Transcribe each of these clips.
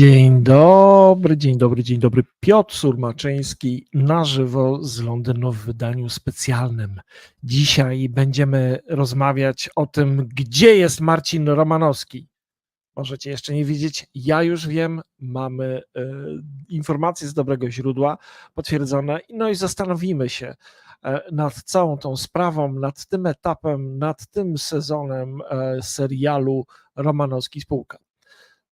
Dzień dobry, dzień dobry, dzień dobry. Piotr Surmaczyński na żywo z Londynu w wydaniu specjalnym. Dzisiaj będziemy rozmawiać o tym, gdzie jest Marcin Romanowski. Możecie jeszcze nie wiedzieć, ja już wiem, mamy e, informacje z dobrego źródła potwierdzone, no i zastanowimy się e, nad całą tą sprawą, nad tym etapem, nad tym sezonem e, serialu Romanowski Spółka.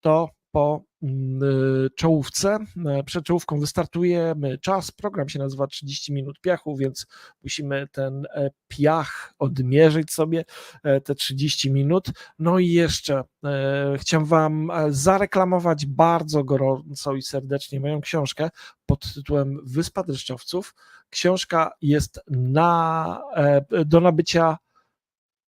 To po mm, y, czołówce. E, Przed czołówką wystartujemy czas. Program się nazywa 30 minut piachu, więc musimy ten e, piach odmierzyć sobie, e, te 30 minut. No i jeszcze chciałem Wam zareklamować bardzo gorąco i serdecznie moją książkę pod tytułem Wyspa Dreszczowców. Książka jest na, do nabycia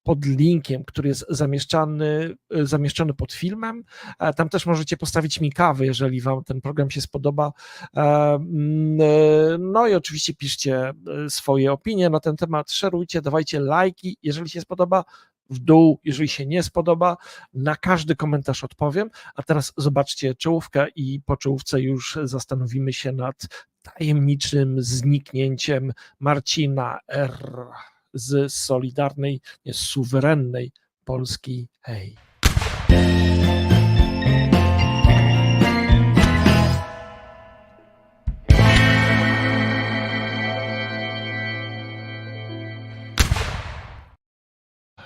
pod linkiem, który jest zamieszczany, e, zamieszczony pod filmem. E, Tam też możecie postawić mi kawy, jeżeli Wam ten program się spodoba. E, mm, e, No i oczywiście piszcie e, swoje opinie na ten temat, szerujcie, dawajcie lajki, jeżeli się spodoba, w dół, jeżeli się nie spodoba. Na każdy komentarz odpowiem. A teraz zobaczcie czołówkę i po czołówce już zastanowimy się nad tajemniczym zniknięciem Marcina R z Solidarnej, suwerennej Polski. Hej.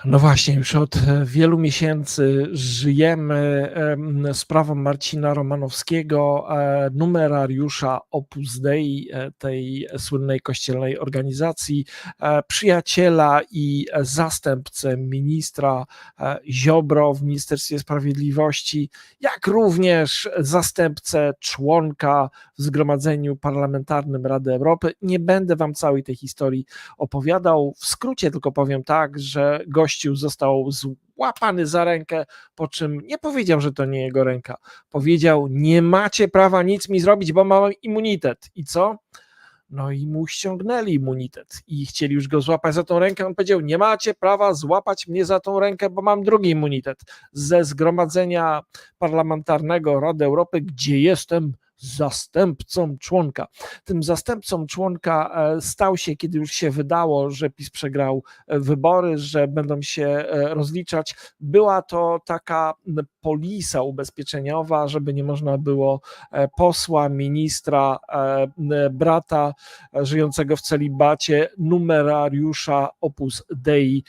No właśnie, już od e, wielu miesięcy żyjemy em, sprawą Marcina Romanowskiego, e, numerariusza Opus Dei, e, tej słynnej kościelnej organizacji, przyjaciela i zastępcę ministra Ziobro w Ministerstwie Sprawiedliwości, jak również zastępcę członka w Zgromadzeniu Parlamentarnym Rady Europy. Nie będę wam całej tej historii opowiadał. W skrócie tylko powiem tak, że został złapany za rękę, po czym nie powiedział, że to nie jego ręka. Powiedział: Nie macie prawa nic mi zrobić, bo mam immunitet. I co? No i mu ściągnęli immunitet i chcieli już go złapać za tą rękę. On powiedział: Nie macie prawa złapać mnie za tą rękę, bo mam drugi immunitet ze zgromadzenia parlamentarnego Rady Europy, gdzie jestem zastępcą członka. Tym zastępcą członka e, stał się, kiedy już się wydało, że PiS przegrał e, wybory, że będą się e, rozliczać. Była to taka polisa ubezpieczeniowa, żeby nie można było posła, ministra, brata żyjącego w celibacie, numerariusza Opus Dei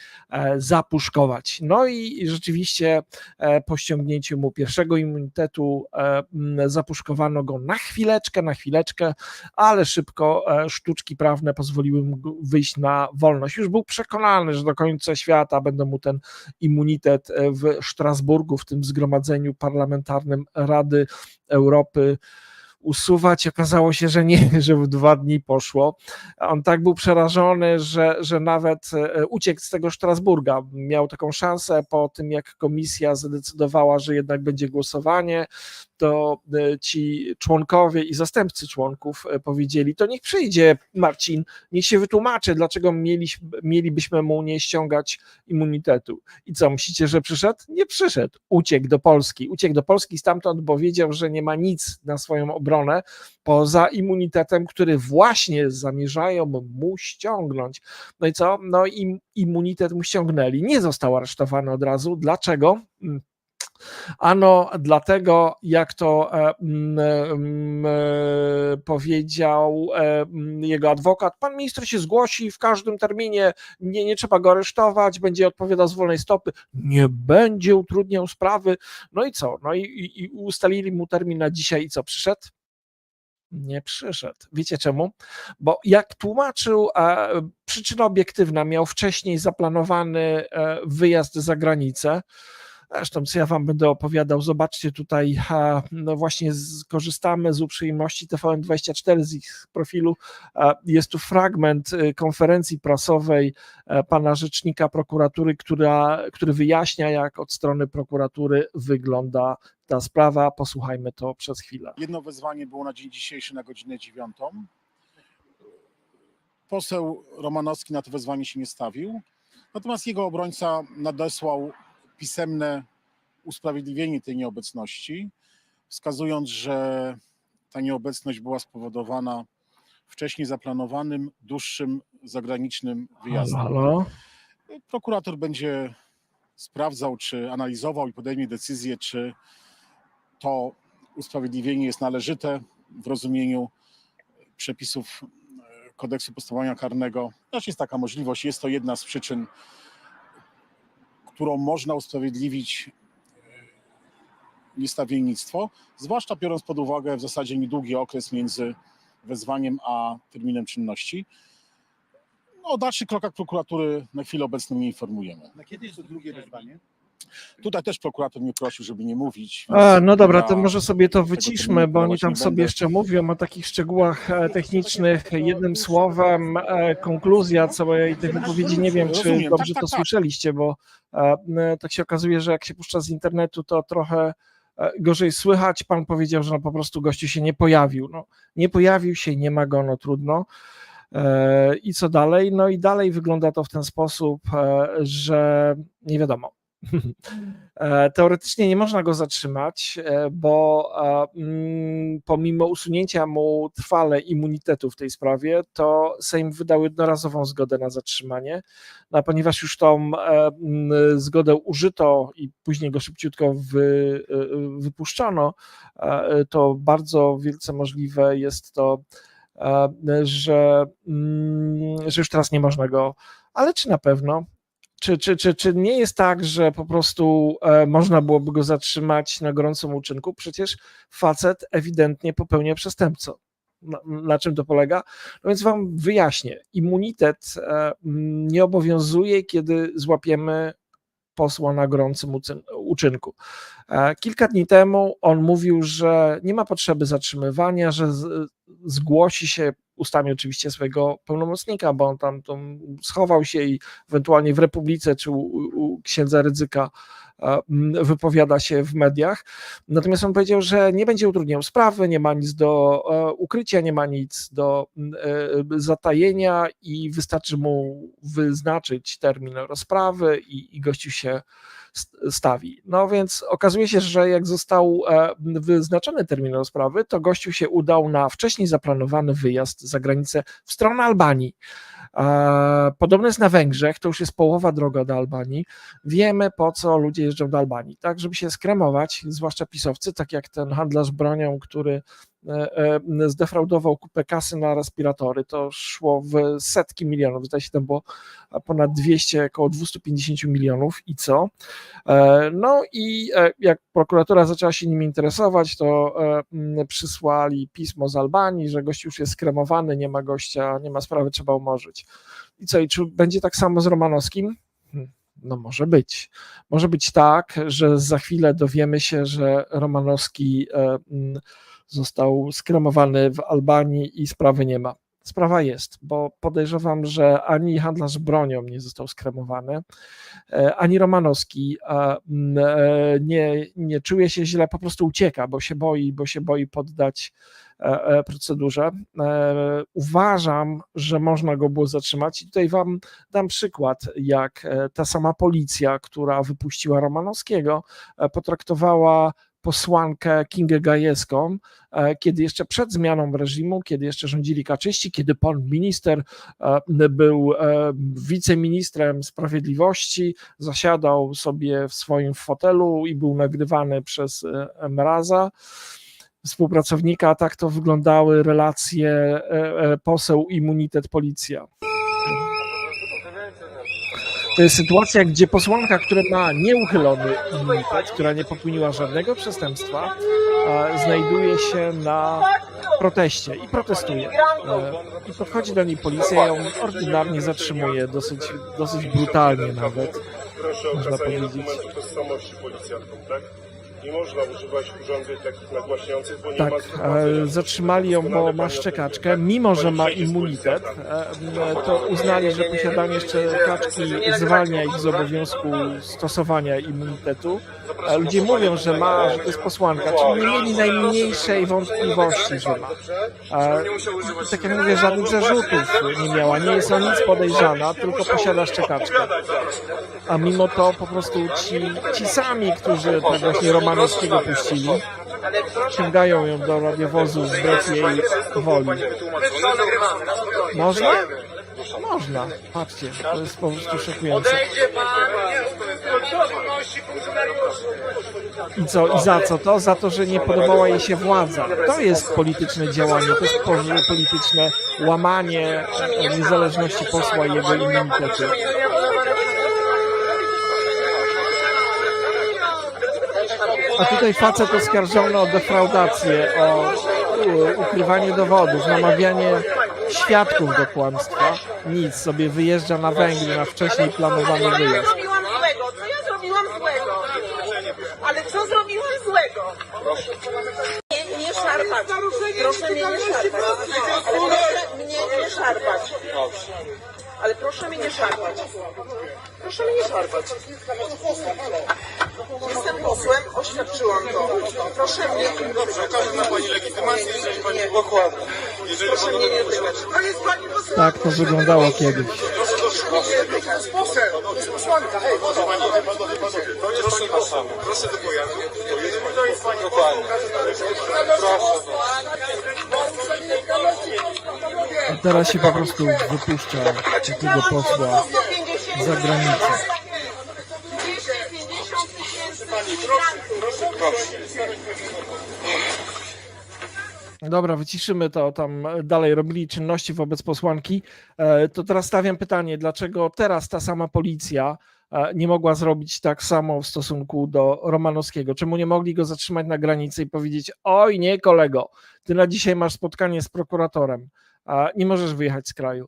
zapuszkować. No i rzeczywiście po ściągnięciu mu pierwszego immunitetu zapuszkowano go na chwileczkę, na chwileczkę, ale szybko e, sztuczki prawne pozwoliły mu wyjść na wolność. Już był przekonany, że do końca świata będą mu ten immunitet e, w Strasburgu, w tym zgromadzeniu parlamentarnym Rady Europy usuwać. Okazało się, że nie, że w dwa dni poszło. On tak był przerażony, że, że nawet e, uciekł z tego Strasburga. Miał taką szansę po tym, jak komisja zadecydowała, że jednak będzie głosowanie, to e, ci członkowie i zastępcy członków e, powiedzieli, to niech przyjdzie Marcin, niech się wytłumaczy, dlaczego mieliś, mielibyśmy mu nie ściągać immunitetu. I co, myślicie, że przyszedł? Nie przyszedł. Uciekł do Polski. Uciekł do Polski stamtąd, bo wiedział, że nie ma nic na swoją obronę poza immunitetem, który właśnie zamierzają mu ściągnąć. No i co? No i immunitet mu ściągnęli. Nie został aresztowany od razu. Dlaczego? Ano dlatego, jak to e, mm, mm, e, powiedział e, mm, jego adwokat, pan minister się zgłosi w każdym terminie, nie, nie trzeba go aresztować, będzie odpowiadał z wolnej stopy, nie będzie utrudniał sprawy. No i co? No i, i, i ustalili mu termin na dzisiaj i co, przyszedł? Nie przyszedł. Wiecie czemu? Bo jak tłumaczył, e, przyczyna obiektywna miał wcześniej zaplanowany e, wyjazd za granicę. Zresztą, co ja Wam będę opowiadał, zobaczcie tutaj, no właśnie skorzystamy z uprzejmości TVN24 z ich profilu. Jest tu fragment e, konferencji prasowej e, pana rzecznika prokuratury, która, który wyjaśnia, jak od strony prokuratury wygląda ta sprawa. Posłuchajmy to przez chwilę. Jedno wezwanie było na dzień dzisiejszy na godzinę dziewiątą. Poseł Romanowski na to wezwanie się nie stawił, natomiast jego obrońca nadesłał pisemne usprawiedliwienie tej nieobecności. Wskazując, że ta nieobecność była spowodowana wcześniej zaplanowanym, dłuższym zagranicznym wyjazdem. Halo? Prokurator będzie sprawdzał, czy analizował i podejmie decyzję, czy to usprawiedliwienie jest należyte w rozumieniu przepisów e, kodeksu postępowania karnego. Też jest taka możliwość, jest to jedna z przyczyn, którą można usprawiedliwić e, niestawiennictwo, zwłaszcza biorąc pod uwagę w zasadzie niedługi okres między wezwaniem a terminem czynności. No, o dalszych krokach prokuratury na chwilę obecną nie informujemy. Na kiedy jest to drugie wezwanie? Tutaj też prokurator mnie prosił, żeby nie mówić. więc A, no dobra, ja to może sobie to tego wyciszmy, bo oni tam nie sobie będę. jeszcze mówią o takich szczegółach e, technicznych. Jednym słowem, e, konkluzja całej tej wypowiedzi, nie wiem, czy Rozumiem, dobrze tak, to tak, tak. słyszeliście, bo e, tak się okazuje, że jak się puszcza z internetu, to trochę e, gorzej słychać. Pan powiedział, że no po prostu gościu się nie pojawił. No, nie pojawił się, nie ma go, no trudno. E, I co dalej? No i dalej wygląda to w ten sposób, e, że nie wiadomo. E, Teoretycznie nie można go zatrzymać, e, bo mm, pomimo usunięcia mu trwale immunitetu w tej sprawie, to Sejm wydał jednorazową zgodę na zatrzymanie. No, a ponieważ już tą e, mm, zgodę użyto i później go szybciutko wy, wypuszczono, e, to bardzo wielce możliwe jest to, że, mm, że już teraz nie można go. Ale czy na pewno? Czy, czy, czy, czy nie jest tak, że po prostu e, można byłoby go zatrzymać na gorącym uczynku? Przecież facet ewidentnie popełnia przestępstwo. Na, na czym to polega? No więc wam wyjaśnię. Immunitet e, nie obowiązuje, kiedy złapiemy posła na gorącym uczynku. E, Kilka dni temu on mówił, że nie ma potrzeby zatrzymywania, że zgłosi się ustami oczywiście swojego pełnomocnika, bo on tam, tam schował się i ewentualnie w Republice czy u, u księdza Rydzyka e, wypowiada się w mediach. Natomiast on powiedział, że nie będzie utrudniał sprawy, nie ma nic do e, ukrycia, nie ma nic do e, zatajenia i wystarczy mu wyznaczyć termin rozprawy i, i gościu się stawi. No więc okazuje się, że jak został e, wyznaczony termin rozprawy, to gościu się udał na wcześniej zaplanowany wyjazd za granicę w stronę Albanii. E, Podobno jest na Węgrzech, to już jest połowa droga do Albanii. Wiemy po co ludzie jeżdżą do Albanii, tak, żeby się skremować, zwłaszcza pisowcy, tak jak ten handlarz bronią, który zdefraudował kupę kasy na respiratory. To szło w setki milionów, zdaje się tam było ponad 200, około 250 milionów i co? E, No i e, jak prokuratura zaczęła się nimi interesować, to e, przysłali pismo z Albanii, że gość już jest skremowany, nie ma gościa, nie ma sprawy, trzeba umorzyć. I co, i czy będzie tak samo z Romanowskim? Hmm, No może być. Może być tak, że za chwilę dowiemy się, że Romanowski e, został skremowany w Albanii i sprawy nie ma. Sprawa jest, bo podejrzewam, że ani handlarz bronią nie został skremowany, e, ani Romanowski e, nie, nie czuje się źle, po prostu ucieka, bo się boi, bo się boi poddać e, procedurze. Uważam, że można go było zatrzymać i tutaj wam dam przykład, jak ta sama policja, która wypuściła Romanowskiego, potraktowała posłankę Kingę Gajewską, e, kiedy jeszcze przed zmianą reżimu, kiedy jeszcze rządzili kaczyści, kiedy pan minister e, był e, wiceministrem sprawiedliwości, zasiadał sobie w swoim fotelu i był nagrywany przez Mraza współpracownika, tak to wyglądały relacje poseł immunitet policja. To jest sytuacja, gdzie posłanka, która ma nieuchylony immunitet, która nie popełniła żadnego przestępstwa, e, znajduje się na proteście i protestuje. E, I podchodzi do niej policja, ją ordynarnie zatrzymuje, dosyć, dosyć brutalnie nawet. Proszę o Można powiedzieć. dokumentów tożsamości policjantkom, tak? Nie można używać urządzeń takich nagłaśniających, bo nie Tak, ma e, zatrzymali ją, bo ma szczekaczkę. Mimo, że ma immunitet, e, to uznali, że posiadanie szczekaczki zwalnia ich z obowiązku stosowania immunitetu. A ludzie mówią, że ma, że to jest posłanka, czyli nie mieli najmniejszej wątpliwości, że ma. I tak jak mówię, żadnych zarzutów nie miała, nie jest o nic podejrzana, tylko posiada szczekaczkę. A mimo to po prostu ci, ci sami, którzy tak właśnie Romanowskiego puścili, Ciągają ją do radiowozu wbrew jej woli. Można? Można. Patrzcie, to jest po prostu szokujące. I co? I za co to? Za to, że nie podobała jej się władza. To jest polityczne działanie, to jest po- polityczne łamanie niezależności posła i jego immunitetu. A tutaj facet oskarżony o defraudację, o ukrywanie dowodów, namawianie świadków do kłamstwa. Nic, sobie wyjeżdża na Węgry na wcześniej planowany Ja wyjazd. zrobiłam złego? Co ja zrobiłam złego? Ale co zrobiłam złego? Nie, nie szarpać. Proszę mnie nie szarpać. Ale proszę mnie nie szarpać. Ale proszę mnie nie szarpać. Proszę mnie nie szarpać. Jestem posłem, oświadczyłam to. Proszę mnie... Dobrze, okaże na Pani legitymację, jeżeli Pani... Dokładnie. Proszę mnie nie dotykać. To jest Pani poseł. Tak to wyglądało kiedyś. A teraz się po prostu wypuszcza takiego posła za granicę. 250 tysięcy migrantów. Dobra, wyciszymy to, tam dalej robili czynności wobec posłanki. E, To teraz stawiam pytanie, dlaczego teraz ta sama policja e, nie mogła zrobić tak samo w stosunku do Romanowskiego? Czemu nie mogli go zatrzymać na granicy i powiedzieć: Oj, nie, kolego, ty na dzisiaj masz spotkanie z prokuratorem, nie możesz wyjechać z kraju.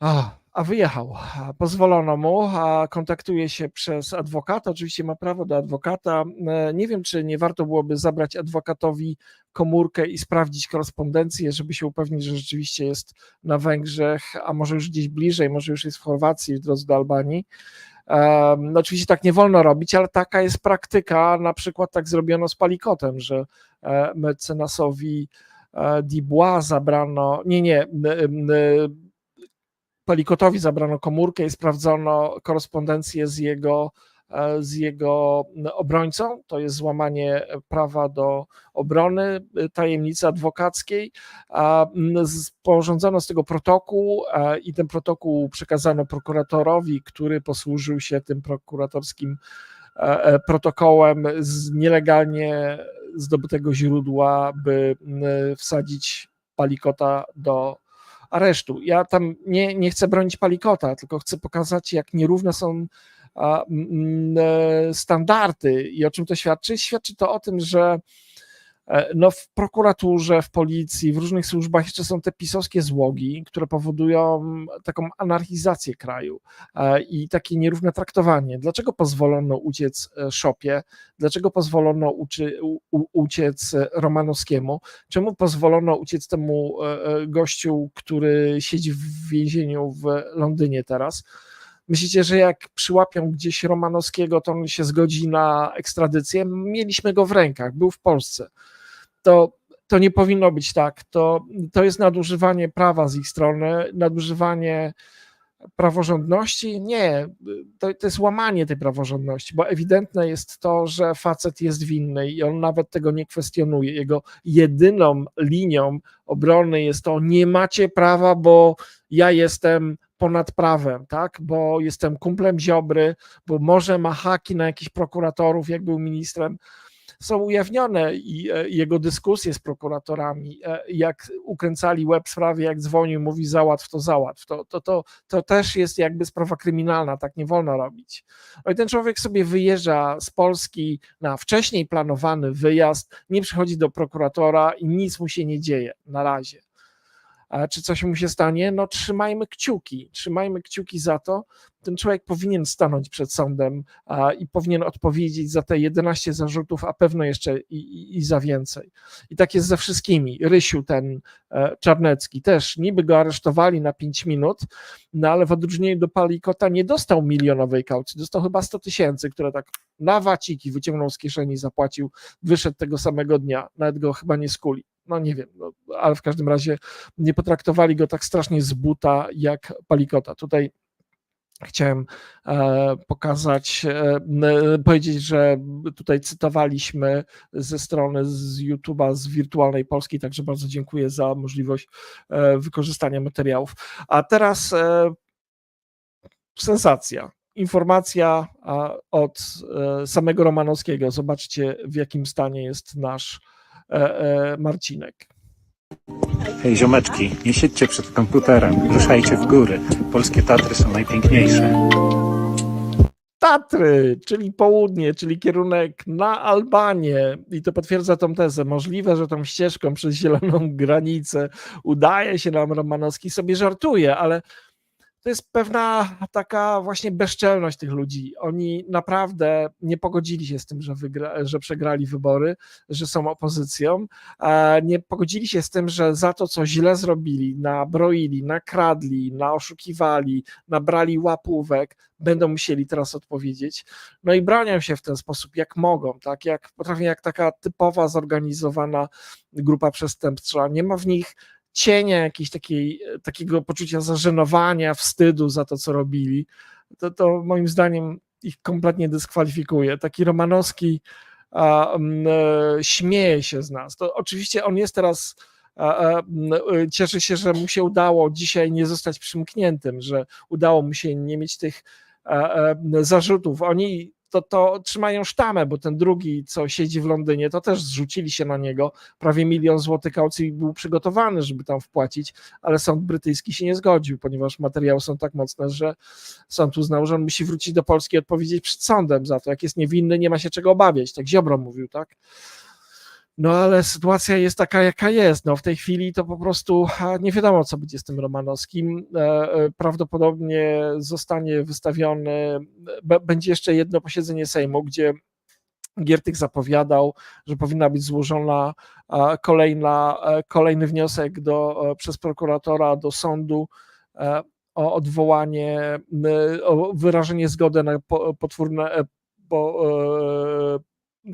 A, a wyjechał. Pozwolono mu, a kontaktuje się przez adwokata. Oczywiście ma prawo do adwokata. E, Nie wiem, czy nie warto byłoby zabrać adwokatowi komórkę i sprawdzić korespondencję, żeby się upewnić, że rzeczywiście jest na Węgrzech, a może już gdzieś bliżej, może już jest w Chorwacji w drodze do Albanii. Um, no oczywiście tak nie wolno robić, ale taka jest praktyka. Na przykład tak zrobiono z Palikotem, że e, mecenasowi e, Dubois zabrano, nie, nie, Palikotowi zabrano komórkę i sprawdzono korespondencję z jego, e, z jego obrońcą. To jest złamanie prawa do obrony, e, tajemnicy adwokackiej. Sporządzono z tego protokół e, i ten protokół przekazano prokuratorowi, który posłużył się tym prokuratorskim protokołem z nielegalnie zdobytego źródła, by wsadzić Palikota do aresztu. Ja tam nie, nie chcę bronić Palikota, tylko chcę pokazać, jak nierówne są a, mm, e, standardy i o czym to świadczy. Świadczy to o tym, że no w prokuraturze, w policji, w różnych służbach jeszcze są te pisowskie złogi, które powodują taką anarchizację kraju e, i takie nierówne traktowanie. Dlaczego pozwolono uciec e, Szopie? Dlaczego pozwolono uczy, u, uciec e, Romanowskiemu? Czemu pozwolono uciec temu e, e, gościu, który siedzi w więzieniu w Londynie teraz? Myślicie, że jak przyłapią gdzieś Romanowskiego, to on się zgodzi na ekstradycję? Mieliśmy go w rękach, był w Polsce. To, to nie powinno być tak. To, to jest nadużywanie prawa z ich strony, nadużywanie praworządności. Nie, to, to jest łamanie tej praworządności, bo ewidentne jest to, że facet jest winny i on nawet tego nie kwestionuje. Jego jedyną linią obrony jest to: nie macie prawa, bo ja jestem ponad prawem, tak? Bo jestem kumplem Ziobry, bo może ma haki na jakichś prokuratorów, jak był ministrem. Są ujawnione i e, jego dyskusje z prokuratorami, e, jak ukręcali łeb sprawie, jak dzwonił, mówi załatw to, załatw. To, to, to, to też jest jakby sprawa kryminalna, tak nie wolno robić. No i ten człowiek sobie wyjeżdża z Polski na wcześniej planowany wyjazd, nie przychodzi do prokuratora i nic mu się nie dzieje na razie. Czy coś mu się stanie? No trzymajmy kciuki, trzymajmy kciuki za to. Ten człowiek powinien stanąć przed sądem i powinien odpowiedzieć za te 11 zarzutów, a pewno jeszcze i, i, i za więcej. I tak jest ze wszystkimi. Rysiu, ten e, Czarnecki, też niby go aresztowali na 5 minut, no ale w odróżnieniu do Palikota nie dostał milionowej kaucji, dostał chyba 100 tysięcy, które tak na waciki wyciągnął z kieszeni, zapłacił, wyszedł tego samego dnia, nawet go chyba nie skuli. No nie wiem, no, ale w każdym razie nie potraktowali go tak strasznie z buta jak Palikota. Tutaj chciałem e, pokazać, e, m, powiedzieć, że tutaj cytowaliśmy ze strony z YouTube'a, z Wirtualnej Polski, także bardzo dziękuję za możliwość e, wykorzystania materiałów. A teraz e, sensacja. Informacja od e, samego Romanowskiego. Zobaczcie, w jakim stanie jest nasz e, e, Marcinek. Hej ziomeczki, nie siedźcie przed komputerem, ruszajcie w góry. Polskie Tatry są najpiękniejsze. Tatry, czyli południe, czyli kierunek na Albanię. I to potwierdza tą tezę. Możliwe, że tą ścieżką przez zieloną granicę udaje się nam Romanowski, sobie żartuje, ale to jest pewna taka właśnie bezczelność tych ludzi. Oni naprawdę nie pogodzili się z tym, że, wygra, że przegrali wybory, że są opozycją. Nie pogodzili się z tym, że za to, co źle zrobili, nabroili, nakradli, naoszukiwali, nabrali łapówek, będą musieli teraz odpowiedzieć. No i bronią się w ten sposób, jak mogą, tak? Jak potrafią, jak taka typowa, zorganizowana grupa przestępcza. Nie ma w nich cienia jakiejś takiej, takiego poczucia zażenowania, wstydu za to, co robili, to, to moim zdaniem ich kompletnie dyskwalifikuje. Taki Romanowski a, m, e, śmieje się z nas. To oczywiście on jest teraz, e, cieszy się, że mu się udało dzisiaj nie zostać przymkniętym, że udało mu się nie mieć tych zarzutów. Oni to, to trzymają sztamę, bo ten drugi, co siedzi w Londynie, to też zrzucili się na niego. Prawie milion złotych kaucji był przygotowany, żeby tam wpłacić, ale sąd brytyjski się nie zgodził, ponieważ materiały są tak mocne, że sąd uznał, że on musi wrócić do Polski i odpowiedzieć przed sądem za to. Jak jest niewinny, nie ma się czego obawiać. Tak Ziobro mówił, tak? No ale sytuacja jest taka, jaka jest. No w tej chwili to po prostu nie wiadomo, co będzie z tym Romanowskim. E, e, Prawdopodobnie zostanie wystawiony, będzie jeszcze jedno posiedzenie Sejmu, gdzie Giertych zapowiadał, że powinna być złożona kolejna, e, kolejny wniosek do, przez prokuratora do sądu o odwołanie, o wyrażenie zgody na po- potwórne po,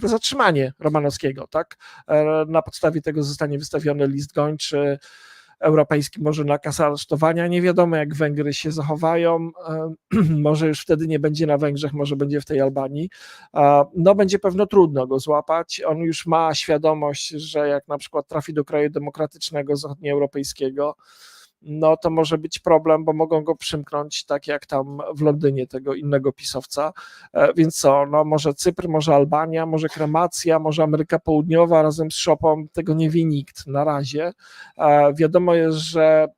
zatrzymanie Romanowskiego, tak? E, Na podstawie tego zostanie wystawiony list gończy europejski, może nakaz aresztowania. Nie wiadomo, jak Węgry się zachowają. E, Może już wtedy nie będzie na Węgrzech, może będzie w tej Albanii. E, No, będzie pewno trudno go złapać. On już ma świadomość, że jak na przykład trafi do kraju demokratycznego, zachodnioeuropejskiego, no to może być problem, bo mogą go przymknąć, tak jak tam w Londynie tego innego pisowca. E, Więc co, no może Cypr, może Albania, może kremacja, może Ameryka Południowa razem z Szopą, tego nie wie nikt na razie. E, Wiadomo jest, że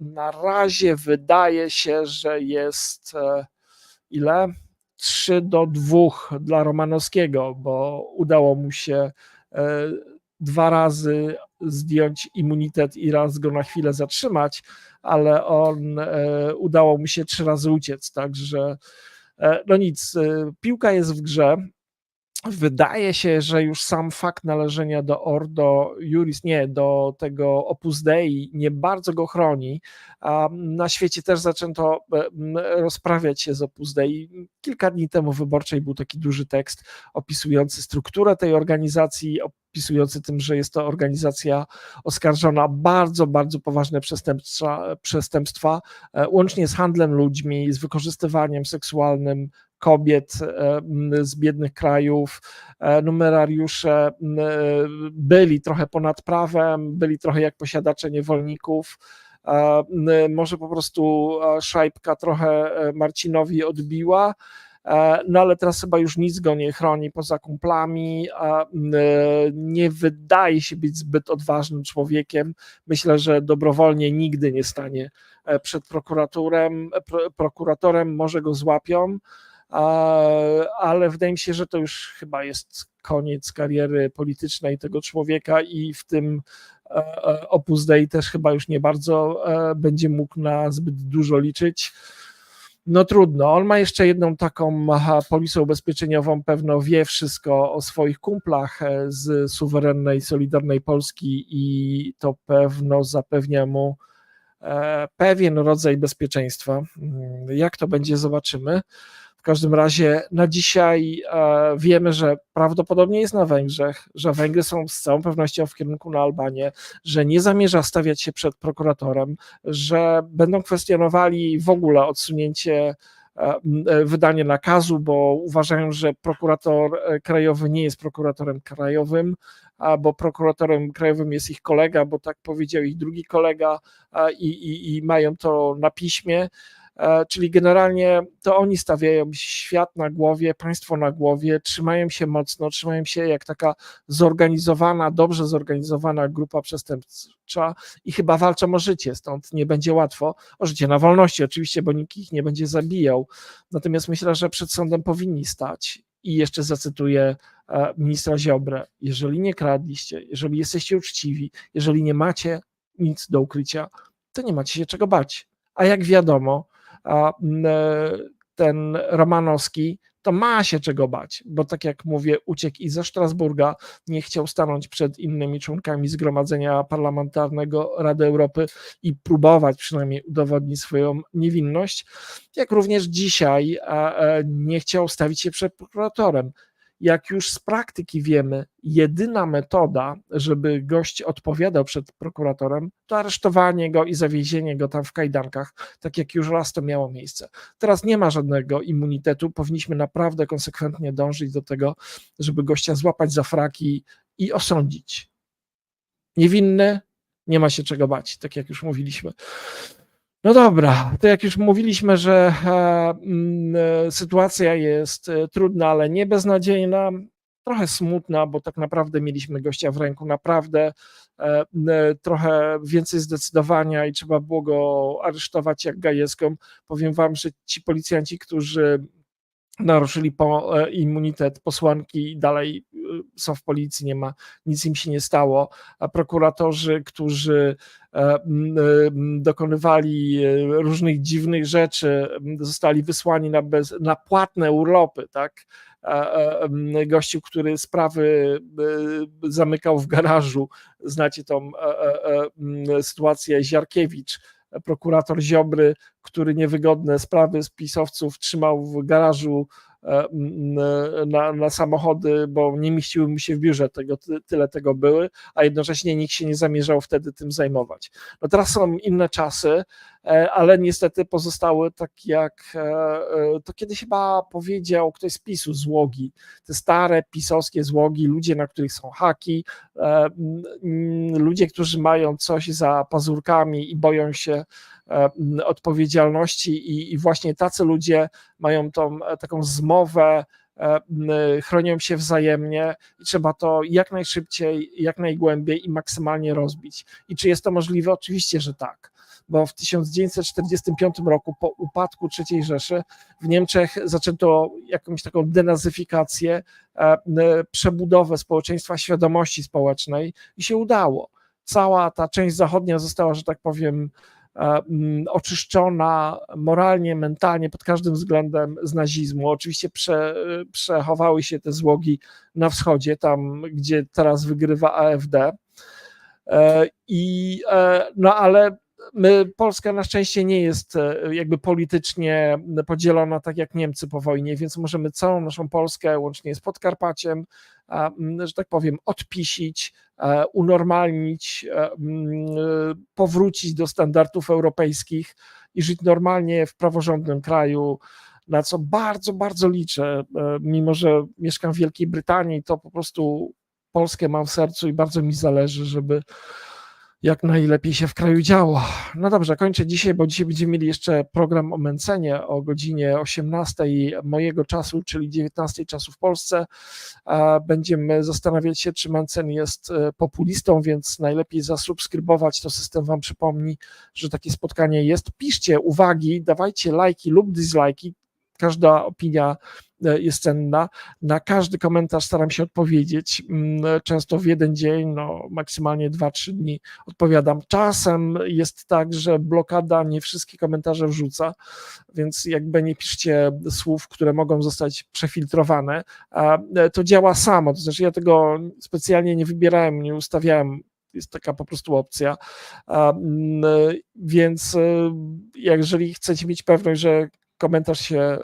na razie wydaje się, że jest e, ile? 3 do 2 dla Romanowskiego, bo udało mu się dwa razy zdjąć immunitet i raz go na chwilę zatrzymać, ale on e, udało mu się trzy razy uciec, także e, no nic, e, piłka jest w grze. Wydaje się, że już sam fakt należenia do Ordo Juris, nie, do tego Opus Dei nie bardzo go chroni. Na świecie też zaczęto e, rozprawiać się z Opus Dei. Kilka dni temu w Wyborczej był taki duży tekst opisujący strukturę tej organizacji, opisujący tym, że jest to organizacja oskarżona o bardzo, bardzo poważne przestępstwa, przestępstwa e, łącznie z handlem ludźmi, z wykorzystywaniem seksualnym kobiet e, z biednych krajów. E, Numerariusze e, byli trochę ponad prawem, byli trochę jak posiadacze niewolników. Może po prostu szajbka trochę Marcinowi odbiła. No ale teraz chyba już nic go nie chroni poza kumplami, nie wydaje się być zbyt odważnym człowiekiem. Myślę, że dobrowolnie nigdy nie stanie przed prokuratorem, pro- prokuratorem, może go złapią, ale wydaje mi się, że to już chyba jest koniec kariery politycznej tego człowieka i w tym e, e, Opus Dei też chyba już nie bardzo e, będzie mógł na zbyt dużo liczyć. No trudno. On ma jeszcze jedną taką polisę ubezpieczeniową, pewno wie wszystko o swoich kumplach z suwerennej, solidarnej Polski i to pewno zapewnia mu pewien rodzaj bezpieczeństwa. Mm, Jak to będzie, zobaczymy. W każdym razie na dzisiaj e, wiemy, że prawdopodobnie jest na Węgrzech, że Węgry są z całą pewnością w kierunku na Albanię, że nie zamierza stawiać się przed prokuratorem, że będą kwestionowali w ogóle odsunięcie e, e, wydanie nakazu, bo uważają, że prokurator krajowy nie jest prokuratorem krajowym, bo prokuratorem krajowym jest ich kolega, bo tak powiedział ich drugi kolega i, i, i mają to na piśmie. E, Czyli generalnie to oni stawiają świat na głowie, państwo na głowie, trzymają się mocno, trzymają się jak taka zorganizowana, dobrze zorganizowana grupa przestępcza i chyba walczą o życie, stąd nie będzie łatwo. O życie na wolności oczywiście, bo nikt ich nie będzie zabijał. Natomiast myślę, że przed sądem powinni stać. I jeszcze zacytuję e, ministra Ziobrę. Jeżeli nie kradliście, jeżeli jesteście uczciwi, jeżeli nie macie nic do ukrycia, to nie macie się czego bać. A jak wiadomo, ten Romanowski to ma się czego bać, bo tak jak mówię, uciekł i ze Strasburga, nie chciał stanąć przed innymi członkami Zgromadzenia Parlamentarnego Rady Europy i próbować przynajmniej udowodnić swoją niewinność, jak również dzisiaj e, nie chciał stawić się przed prokuratorem. Jak już z praktyki wiemy, jedyna metoda, żeby gość odpowiadał przed prokuratorem, to aresztowanie go i zawiezienie go tam w kajdankach, tak jak już raz to miało miejsce. Teraz nie ma żadnego immunitetu. Powinniśmy naprawdę konsekwentnie dążyć do tego, żeby gościa złapać za fraki i osądzić. Niewinny, nie ma się czego bać, tak jak już mówiliśmy. No dobra, to jak już mówiliśmy, że e, mm, e, sytuacja jest e, trudna, ale nie beznadziejna, trochę smutna, bo tak naprawdę mieliśmy gościa w ręku, naprawdę trochę więcej zdecydowania i trzeba było go aresztować jak gajewską. Powiem wam, że ci policjanci, którzy naruszyli po, e, immunitet posłanki, dalej e, są w policji, nie ma, nic im się nie stało, a prokuratorzy, którzy e, e, dokonywali e, różnych dziwnych rzeczy, zostali wysłani na, bez, na płatne urlopy, tak? M, Gościu, który sprawy e, zamykał w garażu, znacie tą e, e, e, sytuację Ziarkiewicz, prokurator Ziobry, który niewygodne sprawy spisowców trzymał w garażu e, na, na samochody, bo nie mieściły mu się w biurze, tego, ty- tyle tego były, a jednocześnie nikt się nie zamierzał wtedy tym zajmować. No teraz są inne czasy, ale niestety pozostały tak jak e, e, to kiedyś chyba powiedział ktoś z PiSu, złogi, te stare pisowskie złogi, ludzie, na których są haki, e, ludzie, którzy mają coś za pazurkami i boją się e, odpowiedzialności i, właśnie tacy ludzie mają tą e, taką zmowę, e, chronią się wzajemnie i trzeba to jak najszybciej, jak najgłębiej i maksymalnie rozbić. I czy jest to możliwe? Oczywiście, że tak. Bo w 1945 roku, po upadku III Rzeszy, w Niemczech zaczęto jakąś taką denazyfikację, e, przebudowę społeczeństwa, świadomości społecznej i się udało. Cała ta część zachodnia została, że tak powiem, e, oczyszczona moralnie, mentalnie, pod każdym względem z nazizmu. Oczywiście prze, przechowały się te złogi na wschodzie, tam gdzie teraz wygrywa AfD. E, I, no ale my, Polska na szczęście nie jest e, jakby politycznie podzielona tak jak Niemcy po wojnie, więc możemy całą naszą Polskę, łącznie z Podkarpaciem, a, m, że tak powiem, odpisić, e, unormalnić, e, m, e, powrócić do standardów europejskich i żyć normalnie w praworządnym kraju, na co bardzo, bardzo liczę. Mimo, że mieszkam w Wielkiej Brytanii, to po prostu Polskę mam w sercu i bardzo mi zależy, żeby jak najlepiej się w kraju działo. No dobrze, kończę dzisiaj, bo dzisiaj będziemy mieli jeszcze program o Mencenie o godzinie 18 mojego czasu, czyli 19 czasu w Polsce. Będziemy zastanawiać się, czy Mencen jest e, populistą, więc najlepiej zasubskrybować, to system Wam przypomni, że takie spotkanie jest. Piszcie uwagi, dawajcie lajki lub dislajki. Każda opinia jest cenna. Na każdy komentarz staram się odpowiedzieć. Mm, Często w jeden dzień, no maksymalnie 2-3 dni odpowiadam. Czasem jest tak, że blokada nie wszystkie komentarze wrzuca, więc jakby nie piszcie słów, które mogą zostać przefiltrowane. E, to działa samo, to znaczy ja tego specjalnie nie wybierałem, nie ustawiałem jest taka po prostu opcja. Mm, Więc e, jeżeli chcecie mieć pewność, że komentarz się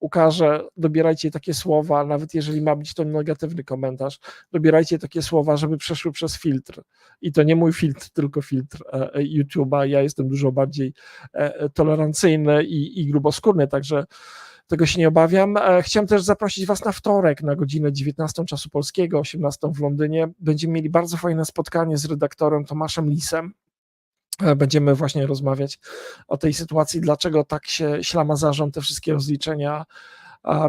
ukaże, dobierajcie takie słowa, nawet jeżeli ma być to negatywny komentarz, dobierajcie takie słowa, żeby przeszły przez filtr. I to nie mój filtr, tylko filtr e, e, YouTube'a. Ja jestem dużo bardziej e, tolerancyjny i, i gruboskórny, także tego się nie obawiam. Chciałem też zaprosić Was na wtorek na godzinę 19 czasu polskiego, 18 w Londynie. Będziemy mieli bardzo fajne spotkanie z redaktorem Tomaszem Lisem. E, Będziemy właśnie rozmawiać o tej sytuacji, dlaczego tak się ślama zarząd, te wszystkie rozliczenia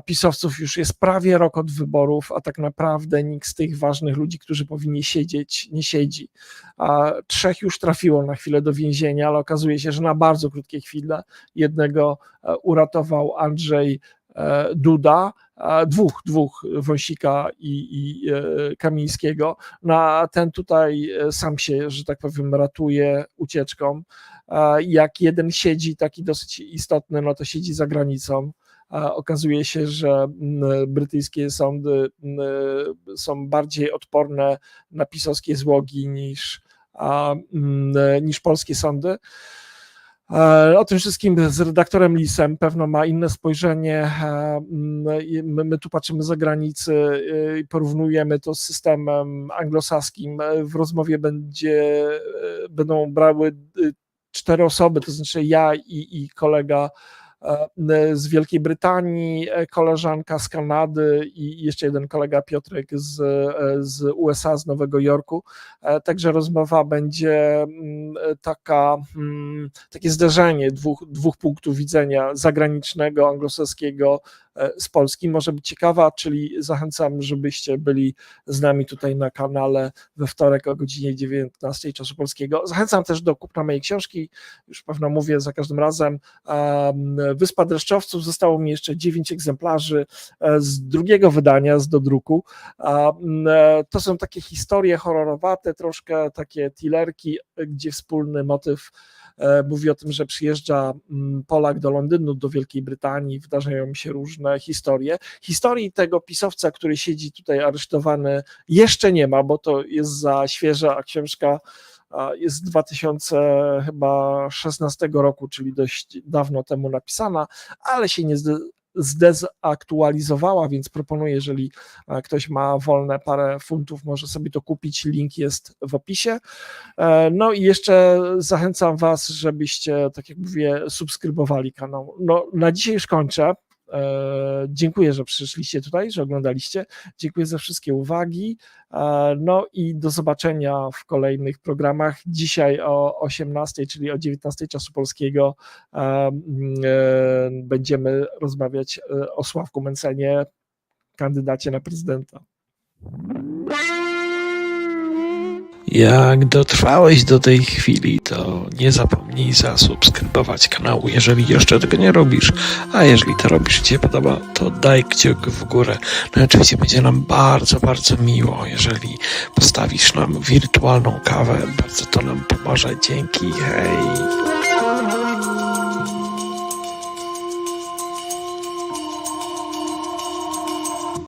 pisowców już jest prawie rok od wyborów, a tak naprawdę nikt z tych ważnych ludzi, którzy powinni siedzieć, nie siedzi. A trzech już trafiło na chwilę do więzienia, ale okazuje się, że na bardzo krótkie chwile. Jednego e, uratował Andrzej Duda, a dwóch, dwóch Wąsika i, i e, Kamińskiego. No, a ten tutaj e, sam się, że tak powiem, ratuje ucieczką. Jak jeden siedzi, taki dosyć istotny, no to siedzi za granicą. Okazuje się, że brytyjskie sądy są bardziej odporne na pisowskie złogi niż, niż polskie sądy. E, O tym wszystkim z redaktorem Lisem pewno ma inne spojrzenie. e, My, my tu patrzymy za granicy e, i porównujemy to z systemem anglosaskim. W rozmowie będzie, będą brały cztery osoby, to znaczy ja i, i kolega z Wielkiej Brytanii, e, koleżanka z Kanady i jeszcze jeden kolega Piotrek z, e, z USA, z Nowego Jorku. E, Także rozmowa będzie mm, e, taka, mm, takie zderzenie dwóch, dwóch punktów widzenia zagranicznego, anglosaskiego e, z Polski. Może być ciekawa, czyli zachęcam, żebyście byli z nami tutaj na kanale we wtorek o godzinie 19 czasu polskiego. Zachęcam też do kupna mojej książki, już pewno mówię za każdym razem. Em, Wyspa Dreszczowców, zostało mi jeszcze 9 egzemplarzy e, z drugiego wydania, z dodruku. E, To są takie historie horrorowate, troszkę takie tillerki, e, gdzie wspólny motyw e, mówi o tym, że przyjeżdża mm, Polak do Londynu, do Wielkiej Brytanii, wydarzają się różne historie. Historii tego pisowca, który siedzi tutaj aresztowany, jeszcze nie ma, bo to jest za świeża, książka jest z 2016 roku, czyli dość dawno temu napisana, ale się nie zdezaktualizowała, więc proponuję, jeżeli e, ktoś ma wolne parę funtów, może sobie to kupić. Link jest w opisie. E, No i jeszcze zachęcam Was, żebyście, tak jak mówię, subskrybowali kanał. No, na dzisiaj już kończę. E, Dziękuję, że przyszliście tutaj, że oglądaliście. Dziękuję za wszystkie uwagi. E, No i do zobaczenia w kolejnych programach. Dzisiaj o 18, czyli o 19 czasu polskiego, e, będziemy rozmawiać o Sławku Mencenie, kandydacie na prezydenta. Jak dotrwałeś do tej chwili, to nie zapomnij zasubskrybować kanału, jeżeli jeszcze tego nie robisz. A jeżeli to robisz i Ci się podoba, to daj kciuk w górę. No oczywiście będzie nam bardzo, bardzo miło, jeżeli postawisz nam wirtualną kawę. Bardzo to nam pomoże. Dzięki, hej!